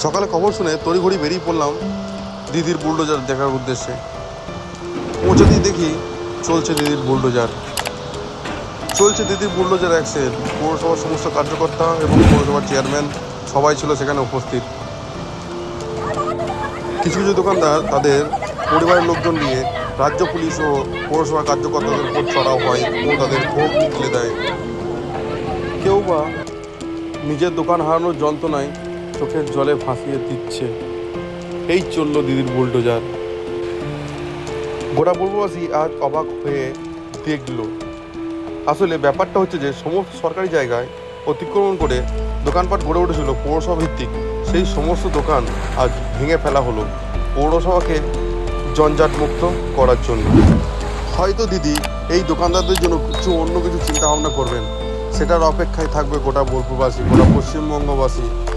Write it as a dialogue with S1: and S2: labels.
S1: সকালে খবর শুনে তড়িঘড়ি বেরিয়ে পড়লাম দিদির বুলডোজার দেখার উদ্দেশ্যে। পৌঁছাতেই দেখি চলছে দিদির বুলডোজার। চলছে দিদির বুলডোজার অ্যাক্সেল পৌরসভার সমস্ত কার্যকর্তা এবং পৌরসভার চেয়ারম্যান সবাই ছিল সেখানে উপস্থিত। কিছু কিছু দোকানদার তাদের পরিবারের লোকজন নিয়ে রাজ্য পুলিশ ও পৌরসভা কার্যকর্তাদের উপর চড়াও হয় ও তাদের ক্ষোভ তুলে দেয়। কেউ বা নিজের দোকান হারানোর যন্ত্রণায় চোখের জলে ভাসিয়ে দিচ্ছে। এই চলল দিদির বুলডোজার। গোটা পূর্ববাসী আজ অবাক হয়ে দেখল। আসলে ব্যাপারটা হচ্ছে যে, সমস্ত সরকারি জায়গায় অতিক্রমণ করে দোকানপাট গড়ে উঠেছিল পৌরসভা ভিত্তিক। সেই সমস্ত দোকান আজ ভেঙে ফেলা হলো পৌরসভাকে জঞ্জাট মুক্ত করার জন্য। হয়তো দিদি এই দোকানদারদের জন্য কিছু অন্য কিছু চিন্তা ভাবনা করবেন। সেটার অপেক্ষায় থাকবে গোটা বোলপুরবাসী গোটা পশ্চিমবঙ্গবাসী।